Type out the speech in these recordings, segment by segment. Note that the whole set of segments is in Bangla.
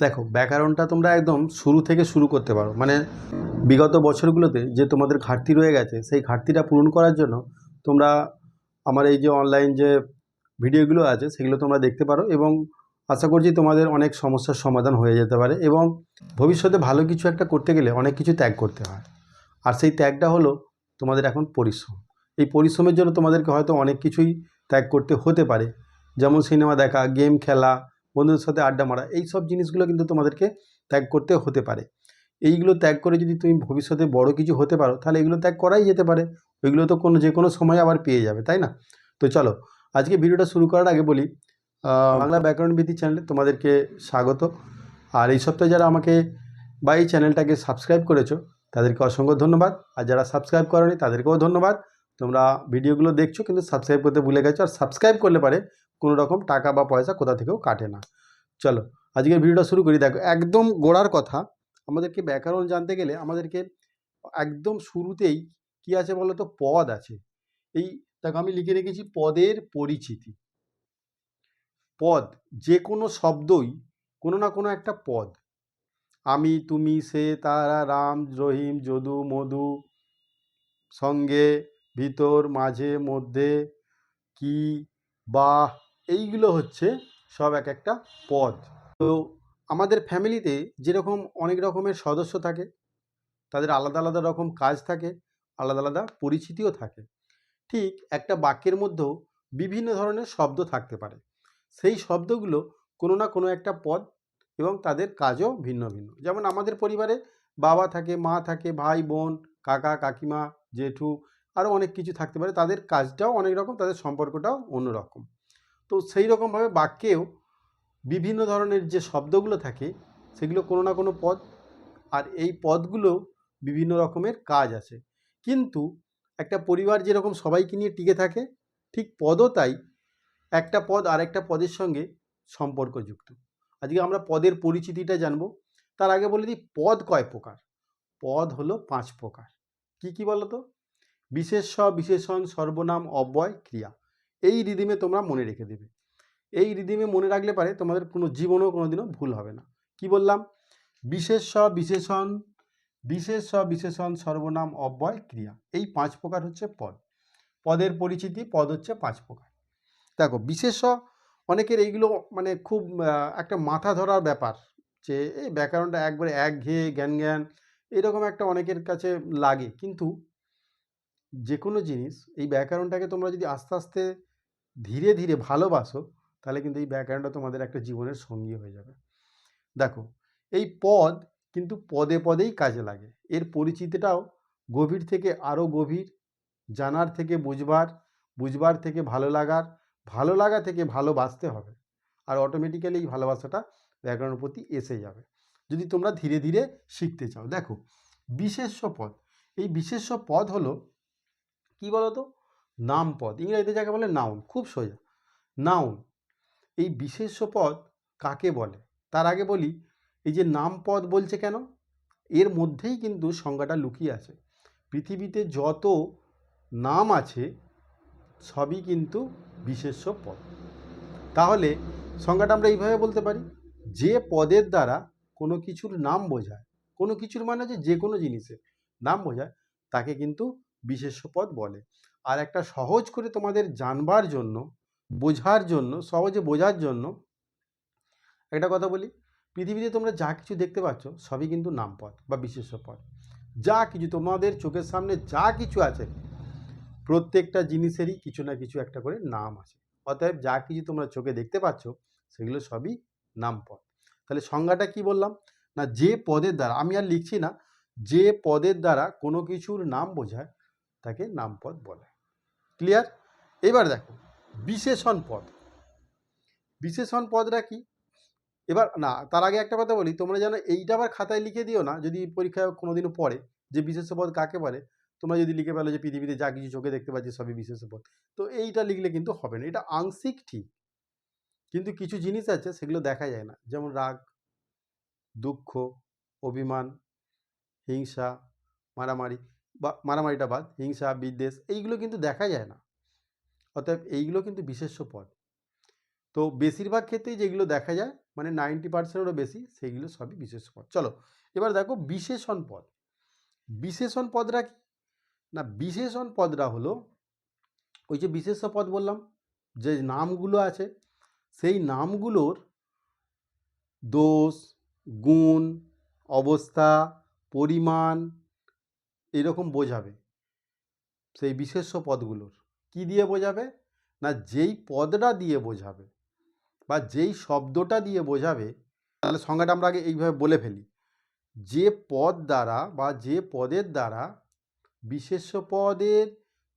দেখো, ব্যাকরণটা তোমরা একদম শুরু থেকে শুরু করতে পারো। মানে বিগত বছরগুলোতে যে তোমাদের ঘাটতি রয়ে গেছে, সেই ঘাটতিটা পূরণ করার জন্য তোমরা আমার এই যে অনলাইন যে ভিডিওগুলো আছে, সেগুলো তোমরা দেখতে পারো এবং আশা করছি তোমাদের অনেক সমস্যার সমাধান হয়ে যেতে পারে এবং ভবিষ্যতে ভালো কিছু একটা করতে গেলে অনেক কিছু ত্যাগ করতে হয়। আর সেই ত্যাগটা হলো তোমাদের এখন পরিশ্রম। এই পরিশ্রমের জন্য তোমাদেরকে হয়তো অনেক কিছুই ত্যাগ করতে হতে পারে। যেমন সিনেমা দেখা, গেম খেলা বন্ধুদের সাথে আড্ডা মারা, এই সব জিনিসগুলো কিন্তু তোমাদেরকে ত্যাগ করতে হতে পারে। এইগুলো ত্যাগ করে যদি তুমি ভবিষ্যতে বড় কিছু হতে পারো, তাহলে এগুলো ত্যাগ করাই যেতে পারে। ওইগুলো তো কোনো, যে কোনো সময় আবার পেয়ে যাবে, তাই না? তো চলো, আজকে ভিডিওটা শুরু করার আগে বলি বাংলা ব্যাকরণ ভিত্তি চ্যানেলে তোমাদেরকে স্বাগত। আর এই সপ্তাহে যারা আমাকে বা এই চ্যানেলটাকে সাবস্ক্রাইব করেছ, তাদেরকে অসংখ্য ধন্যবাদ। আর যারা সাবস্ক্রাইব করনি, তাদেরকেও ধন্যবাদ। তোমরা ভিডিওগুলো দেখছ, কিন্তু সাবস্ক্রাইব করতে ভুলে গেছো। আর সাবস্ক্রাইব করলে পারে কোনো রকম টাকা বা পয়সা কোথা থেকেও কাটে না। চলো, আজকের ভিডিওটা শুরু করি। দেখো, একদম গোড়ার কথা, আমাদেরকে ব্যাকরণ জানতে গেলে আমাদেরকে একদম শুরুতেই কি আছে বলো তো পদ আছে। এই দেখো, আমি লিখে রেখেছি পদের পরিচিতি। পদ, যে কোনো শব্দই কোনো না কোনো একটা পদ। আমি, তুমি, সে, তারা, রাম, রহিম, যদু, মধু, সঙ্গে, ভিতর, মাঝে, মধ্যে, কি বা এইগুলো হচ্ছে সব এক একটা পদ। তো আমাদের ফ্যামিলিতে যেরকম অনেক রকমের সদস্য থাকে, তাদের আলাদা আলাদা রকম কাজ থাকে, আলাদা আলাদা পরিচিতিও থাকে। ঠিক একটা বাক্যের মধ্যেও বিভিন্ন ধরনের শব্দ থাকতে পারে। সেই শব্দগুলো কোনো না কোনো একটা পদ এবং তাদের কাজও ভিন্ন ভিন্ন। যেমন আমাদের পরিবারে বাবা থাকে, মা থাকে, ভাই, বোন, কাকা, কাকিমা, জেঠু, আরও অনেক কিছু থাকতে পারে। তাদের কাজটাও অনেক রকম, তাদের সম্পর্কটাও অন্যরকম। তো সেই রকমভাবে বাক্যেও বিভিন্ন ধরনের যে শব্দগুলো থাকে, সেগুলো কোনো না কোনো পদ, আর এই পদগুলো বিভিন্ন রকমের কাজ আছে। কিন্তু একটা পরিবার যেরকম সবাইকে নিয়ে টিকে থাকে, ঠিক পদও তাই একটা পদ আরেকটা পদের সঙ্গে সম্পর্কযুক্ত। আজকে আমরা পদের পরিচিতিটা জানব। তার আগে বলে দিই, পদ কয় প্রকার? পদ হলো পাঁচ প্রকার। কি কি বলো তো বিশেষ্য, বিশেষণ, সর্বনাম, অব্যয়, ক্রিয়া। এই রিদিমে তোমরা মনে রেখে দেবে। এই রিদিমে মনে রাখলে পারে তোমাদের কোনো জীবনেও কোনো দিনও ভুল হবে না। কি বললাম? বিশেষ্য বিশেষণ বিশেষ্য বিশেষণ, সর্বনাম, অব্যয়, ক্রিয়া। এই পাঁচ প্রকার হচ্ছে পদ। পদের পরিচিতি, পদ হচ্ছে পাঁচ প্রকার। দেখো বিশেষ্য অনেকের এইগুলো মানে খুব একটা মাথা ধরার ব্যাপার যে, এই ব্যাকরণটা একবারে একঘেয়ে জ্ঞান জ্ঞান, এরকম একটা অনেকের কাছে লাগে। কিন্তু যে কোনো জিনিস, এই ব্যাকরণটাকে তোমরা যদি আস্তে আস্তে ধীরে ধীরে ভালোবাসো, তাহলে কিন্তু এই ব্যাকরণটা তোমাদের একটা জীবনের সঙ্গী হয়ে যাবে। দেখো, এই পদ কিন্তু পদে, পদেই কাজে লাগে। এর পরিচিতিটাও গভীর থেকে আরও গভীর, জানার থেকে বুঝবার বুঝবার থেকে ভালো লাগার, ভালো লাগা থেকে ভালোবাসতে হবে। আর অটোমেটিক্যালি এই ভালোবাসাটা ব্যাকরণের প্রতি এসে যাবে। যদি তোমরা ধীরে ধীরে শিখতে চাও। দেখো, বিশেষ্য পদ। এই বিশেষ্য পদ হলো, কি বলতো? নাম পদ, ইংরেজিতে যাকে বলে নাউন খুব সোজা। নাউন এই বিশেষ্য পদ কাকে বলে? তার আগে বলি, এই যে নাম পদ বলছে কেন? এর মধ্যেই কিন্তু সংজ্ঞাটা লুকিয়ে আছে। পৃথিবীতে যত নাম আছে, সবই কিন্তু বিশেষ্য পদ। তাহলে সংজ্ঞাটা আমরা এইভাবে বলতে পারি, যে পদের দ্বারা কোনো কিছুর নাম বোঝায়, কোনো কিছুর মানে হচ্ছে যে কোনো জিনিসের নাম বোঝায়, তাকে কিন্তু বিশেষ্য পদ বলে। আর একটা সহজ করে তোমাদের জানবার জন্য, বোঝার জন্য, সহজে বোঝার জন্য একটা কথা বলি। পৃথিবীতে তোমরা যা কিছু দেখতে পাচ্ছ সবই কিন্তু নামপদ বা বিশেষ্য পদ যা কিছু তোমাদের চোখের সামনে যা কিছু আছে, প্রত্যেকটা জিনিসেরই কিছু না কিছু একটা করে নাম আছে। অতএব যা কিছু তোমরা চোখে দেখতে পাচ্ছ সেগুলো সবই নামপদ তাহলে সংজ্ঞাটা কি বললাম? না, যে পদের দ্বারা, আমি আর লিখছি না, যে পদের দ্বারা কোনো কিছুর নাম বোঝায়, তাকে নামপদ বলে। ক্লিয়ার এবার দেখো, বিশেষণ পদ। বিশেষণ পদটা কি? এবার না, তার আগে একটা কথা বলি, তোমরা যেন এইটা আবার খাতায় লিখে দিও না, যদি পরীক্ষায় কোনোদিনও পড়ে যে বিশেষ পদ কাকে বলে, তোমরা যদি লিখে পেল যে পৃথিবীতে যা কিছু চোখে দেখতে পাচ্ছি সবই বিশেষ পদ। তো এইটা লিখলে কিন্তু হবে না, এটা আংশিক ঠিক। কিন্তু কিছু জিনিস আছে, সেগুলো দেখা যায় না, যেমন রাগ, দুঃখ, অভিমান, হিংসা, মারামারি। বা মারামারিটা বাদ, হিংসা, বিদ্বেষ এইগুলো কিন্তু দেখা যায় না। অতএব এইগুলো কিন্তু বিশেষ্য পদ তো বেশিরভাগ ক্ষেত্রেই যেগুলো দেখা যায় মানে নাইনটি পার্সেন্টেরও বেশি, সেইগুলো সবই বিশেষ পদ চলো, এবার দেখো বিশেষণ পদ বিশেষণ পদরা কি? না, বিশেষণ পদরা হলো, ওই যে বিশেষ্য পদ বললাম, যে নামগুলো আছে, সেই নামগুলোর দোষ, গুণ, অবস্থা, পরিমাণ এরকম বোঝাবে। সেই বিশেষ্য পদগুলোর। কি দিয়ে বোঝাবে? না যেই পদটা দিয়ে বোঝাবে বা যেই শব্দটা দিয়ে বোঝাবে, তাহলে সংজ্ঞাটা আমরা আগে এইভাবে বলে ফেলি। যে পদ দ্বারা বা যে পদের দ্বারা বিশেষ্য পদের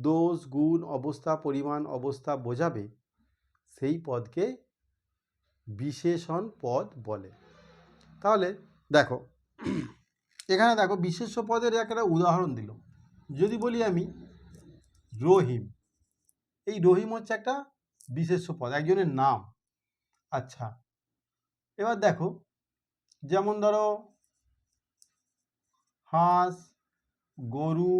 দোষ, গুণ, অবস্থা, পরিমাণ, অবস্থা বোঝাবে, সেই পদকে বিশেষণ পদ বলে। তাহলে দেখো এখানে দেখো বিশেষ পদের একটা উদাহরণ দিল। যদি বলি আমি, রহিম। এই রহিম হচ্ছে একটা বিশেষ পদ একজনের নাম। আচ্ছা এবার দেখো, যেমন ধরো, হাঁস, গরু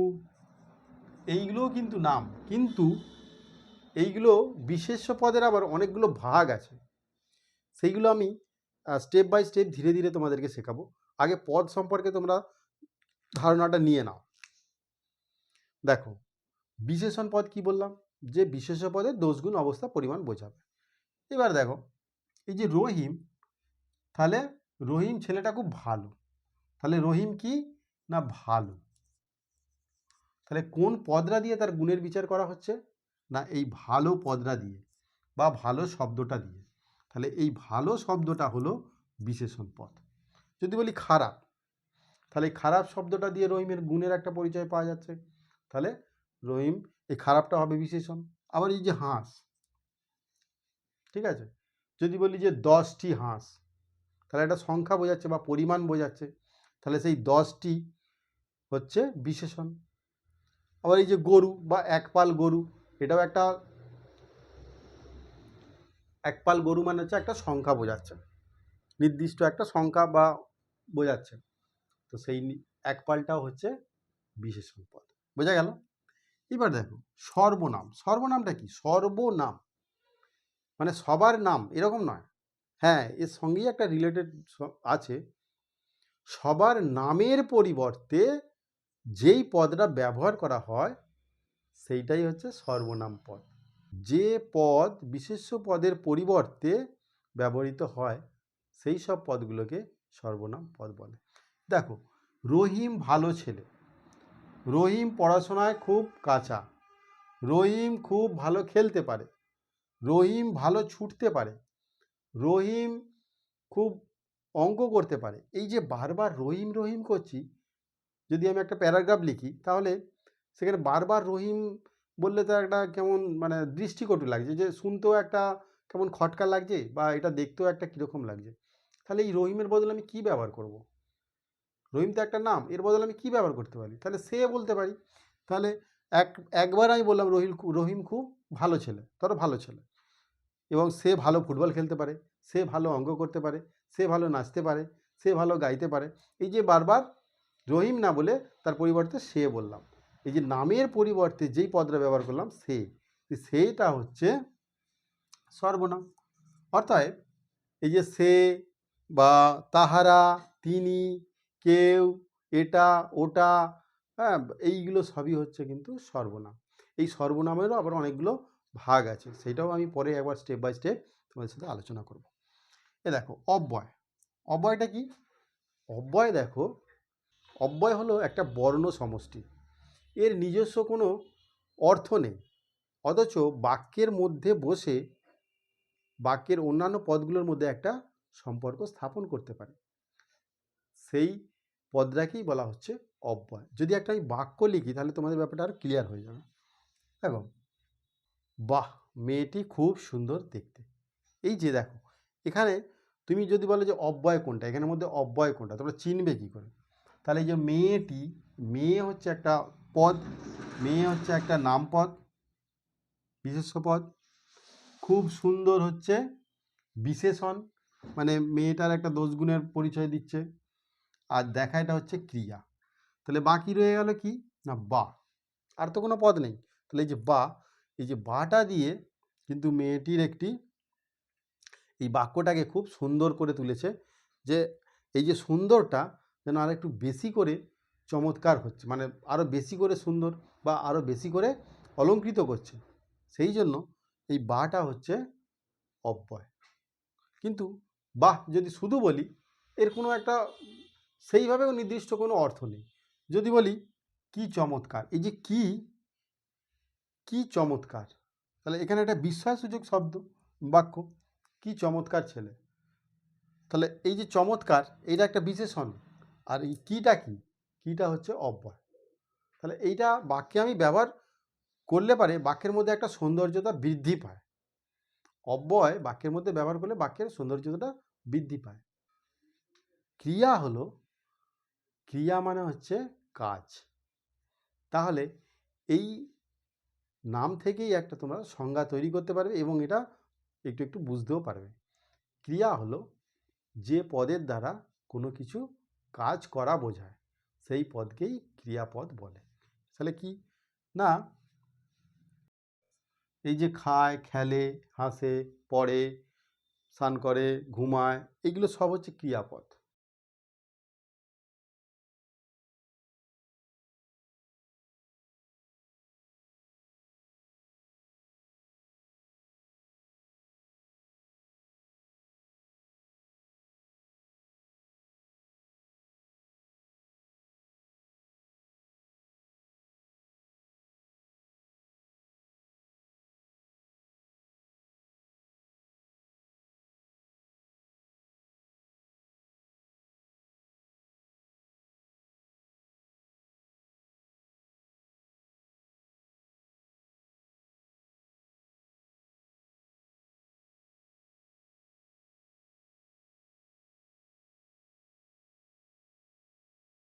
এইগুলোও কিন্তু নাম। কিন্তু এইগুলো বিশেষ্য পদের আবার অনেকগুলো ভাগ আছে। সেইগুলো আমি স্টেপ বাই স্টেপ ধীরে ধীরে তোমাদেরকে শেখাবো। আগে পদ সম্পর্কে তোমরা ধারণাটা নিয়ে নাও। দেখো, বিশেষণ পদ কি বললাম? যে বিশেষ পদের দোষগুণ অবস্থা পরিমাণ বোঝাবে। এবার দেখো, এই যে রহিম, তাহলে রহিম ছেলেটা খুব ভালো। তাহলে রহিম কি? না ভালো। তাহলে কোন পদরা দিয়ে তার গুণের বিচার করা হচ্ছে? না এই ভালো পদরা দিয়ে বা ভালো শব্দটা দিয়ে। তাহলে এই ভালো শব্দটা হলো বিশেষণ পদ। যদি বলি খারাপ, তাহলে খারাপ শব্দটা দিয়ে রহিমের গুণের একটা পরিচয় পাওয়া যাচ্ছে। তাহলে রহিম এই খারাপটা হবে বিশেষণ। আবার এই যে হাঁস, ঠিক আছে? যদি বলি যে দশটি হাঁস, তাহলে একটা সংখ্যা বোঝাচ্ছে বা পরিমাণ বোঝাচ্ছে। তাহলে সেই দশটি হচ্ছে বিশেষণ। আবার এই যে গরু বা একপাল গরু, এটাও একটা একপাল গরু মানে হচ্ছে একটা সংখ্যা বোঝাচ্ছে। নির্দিষ্ট একটা সংখ্যা বা বোঝাচ্ছে। তো সেই এক একপালটাও হচ্ছে বিশেষণ পদ। বোঝা গেল? এবার দেখো, সর্বনাম। সর্বনামটা কি? সর্বনাম। মানে সবার নাম, এরকম নয়। হ্যাঁ এর সঙ্গেই একটা রিলেটেড আছে। সবার নামের পরিবর্তে যেই পদটা ব্যবহার করা হয়, সেইটাই হচ্ছে সর্বনাম পদ। যে পদ বিশেষ্য পদের পরিবর্তে ব্যবহৃত হয়, সেই সব পদগুলোকে সর্বনাম পদ বলে। দেখো, রহিম ভালো ছেলে। রহিম পড়াশোনায় খুব কাঁচা। রহিম খুব ভালো খেলতে পারে। রহিম ভালো ছুটতে পারে। রহিম খুব অঙ্ক করতে পারে। এই যে বারবার রহিম রহিম করছি, যদি আমি একটা প্যারাগ্রাফ লিখি, তাহলে সেখানে বারবার রহিম বললে তো একটা কেমন মানে দৃষ্টিকটু লাগছে যে, শুনতেও একটা কেমন খটকা লাগছে বা এটা দেখতেও একটা কীরকম লাগছে। তাহলে এই রহিমের বদলে আমি কী ব্যবহার করব? রহিম তো একটা নাম, এর বদলে আমি কী ব্যবহার করতে পারি? তাহলে সে বলতে পারি। তাহলে এক, একবার আমি বললাম রহিম রহিম খুব ভালো ছেলে, ধরো ভালো ছেলে। এবং সে ভালো ফুটবল খেলতে পারে, সে ভালো অঙ্গ করতে পারে, সে ভালো নাচতে পারে, সে ভালো গাইতে পারে। এই যে বারবার রহিম না বলে তার পরিবর্তে সে বললাম। এই যে নামের পরিবর্তে যেই পদটা ব্যবহার করলাম, সে এই সেটা হচ্ছে সর্বনাম। অর্থাৎ এই যে সে বা তাহারা, তিনি, কেউ, এটা, ওটা হ্যাঁ এইগুলো সবই হচ্ছে কিন্তু সর্বনাম। এই সর্বনামেরও আবার অনেকগুলো ভাগ আছে, সেটাও আমি পরে একবার স্টেপ বাই স্টেপ তোমাদের সাথে আলোচনা করব। এ দেখো, অব্যয়। অব্যয়টা কি? অব্যয় দেখো, অব্যয় হলো একটা বর্ণ সমষ্টি। এর নিজস্ব কোনো অর্থ নেই। অথচ বাক্যের মধ্যে বসে বাক্যের অন্যান্য পদগুলোর মধ্যে একটা সম্পর্ক স্থাপন করতে পারে। সেই পদটাকেই বলা হচ্ছে অব্যয়। যদি একটা আমি বাক্য লিখি, তাহলে তোমাদের ব্যাপারটা আরও ক্লিয়ার হয়ে যাবে। দেখো বাহ, মেয়েটি খুব সুন্দর দেখতে। এই যে দেখো, এখানে তুমি যদি বলো যে অব্যয় কোনটা এখানের মধ্যে অব্যয় কোনটা, তোমরা চিনবে কী করে? তাহলে এই যে মেয়েটি, মেয়ে হচ্ছে একটা পদ, মেয়ে হচ্ছে একটা নাম পদ বিশেষ্য পদ খুব সুন্দর হচ্ছে বিশেষণ মানে মেয়েটার একটা দোষগুণের পরিচয় দিচ্ছে। আর দেখা এটা হচ্ছে ক্রিয়া। তাহলে বাকি রয়ে গেল কি? না, বা। আর তো কোনো পদ নেই। তাহলে এই যে বা, এই যে বাটা দিয়ে কিন্তু মেয়েটির একটি এই বাক্যটাকে খুব সুন্দর করে তুলেছে যে এই যে সুন্দরটা যেন আর একটু বেশি করে চমৎকার হচ্ছে। মানে আরও বেশি করে সুন্দর বা আরও বেশি করে অলঙ্কৃত করছে। সেই জন্য এই বাটা হচ্ছে অব্যয়। কিন্তু বাহ, যদি শুধু বলি, এর কোনো একটা সেইভাবেও নির্দিষ্ট কোনো অর্থ নেই। যদি বলি, কি চমৎকার, এই যে কি কি চমৎকার, তাহলে এখানে একটা বিস্ময়সূচক শব্দ, বাক্য, কি চমৎকার ছেলে। তাহলে এই যে চমৎকার, এইটা একটা বিশেষণ, আর এই কিটা কি, কিটা হচ্ছে অব্যয়। তাহলে এইটা বাক্যে আমি ব্যবহার করলে পারে, বাক্যের মধ্যে একটা সৌন্দর্যতা বৃদ্ধি পায়। অব্যয় বাক্যের মধ্যে ব্যবহার করলে বাক্যের সৌন্দর্যতা বৃদ্ধি পায়। ক্রিয়া হলো, ক্রিয়া মানে হচ্ছে কাজ। তাহলে এই নাম থেকেই একটা তোমরা সংজ্ঞা তৈরি করতে পারবে এবং এটা একটু একটু বুঝতেও পারবে। ক্রিয়া হলো যে পদের দ্বারা কোনো কিছু কাজ করা বোঝায়, সেই পদকেই ক্রিয়াপদ বলে। তাহলে কি? না এই যে খায় খেলে হাসে পড়ে স্নান করে ঘুমায় এগুলো সব হচ্ছে ক্রিয়াপদ